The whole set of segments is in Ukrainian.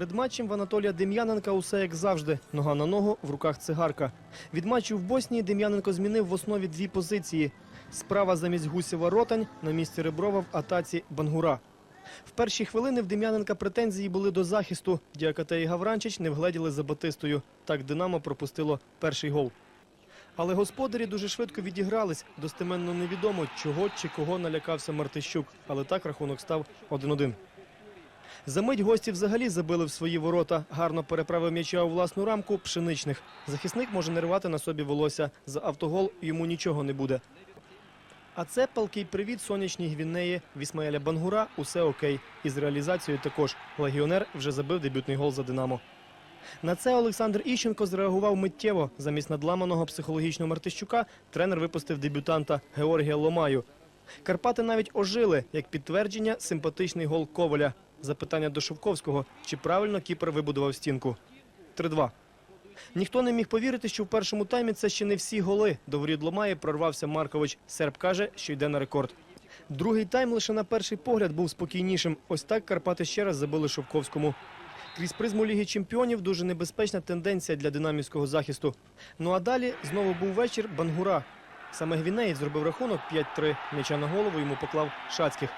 Перед матчем в Анатолія Дем'яненка усе як завжди. Нога на ногу, в руках цигарка. Від матчу в Боснії Дем'яненко змінив в основі дві позиції. Справа замість Гусєва Ротань, на місці Реброва в атаці Бангура. В перші хвилини в Дем'яненка претензії були до захисту. Діакате і Гавранчич не вгледіли за Батистою. Так Динамо пропустило перший гол. Але господарі дуже швидко відігрались. Достеменно невідомо, чого чи кого налякався Мартищук. Але так рахунок став 1-1. За мить гості взагалі забили в свої ворота. Гарно переправив м'яча у власну рамку пшеничних. Захисник може не рвати на собі волосся. За автогол йому нічого не буде. А це палкий привіт сонячній Гвінеї. В Ісмаеля Бангура усе окей. І з реалізацією також. Легіонер вже забив дебютний гол за Динамо. На це Олександр Іщенко зреагував миттєво. Замість надламаного психологічного Мартищука тренер випустив дебютанта Георгія Ломаю. Карпати навіть ожили, як підтвердження, симпатичний гол Коваля. Запитання до Шовковського, чи правильно кіпер вибудував стінку. 3-2. Ніхто не міг повірити, що в першому таймі це ще не всі голи. До воріт Ломаї прорвався Маркович. Серб каже, що йде на рекорд. Другий тайм лише на перший погляд був спокійнішим. Ось так Карпати ще раз забили Шовковському. Крізь призму Ліги Чемпіонів дуже небезпечна тенденція для динамівського захисту. Ну а далі знову був вечір Бангура. Саме Гвінеєць зробив рахунок 5-3. М'яча на голову йому поклав Шацьких.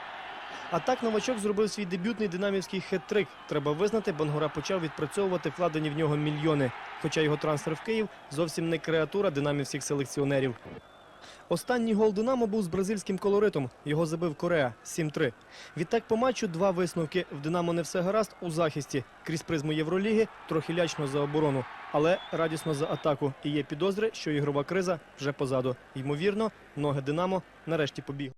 А так новачок зробив свій дебютний динамівський хет-трик. Треба визнати, Бангура почав відпрацьовувати вкладені в нього мільйони. Хоча його трансфер в Київ зовсім не креатура динамівських селекціонерів. Останній гол Динамо був з бразильським колоритом. Його забив Корея 7-3. Відтак по матчу два висновки. В Динамо не все гаразд у захисті. Крізь призму Євроліги трохи лячно за оборону, але радісно за атаку. І є підозри, що ігрова криза вже позаду. Ймовірно, ноги Динамо нарешті побігли.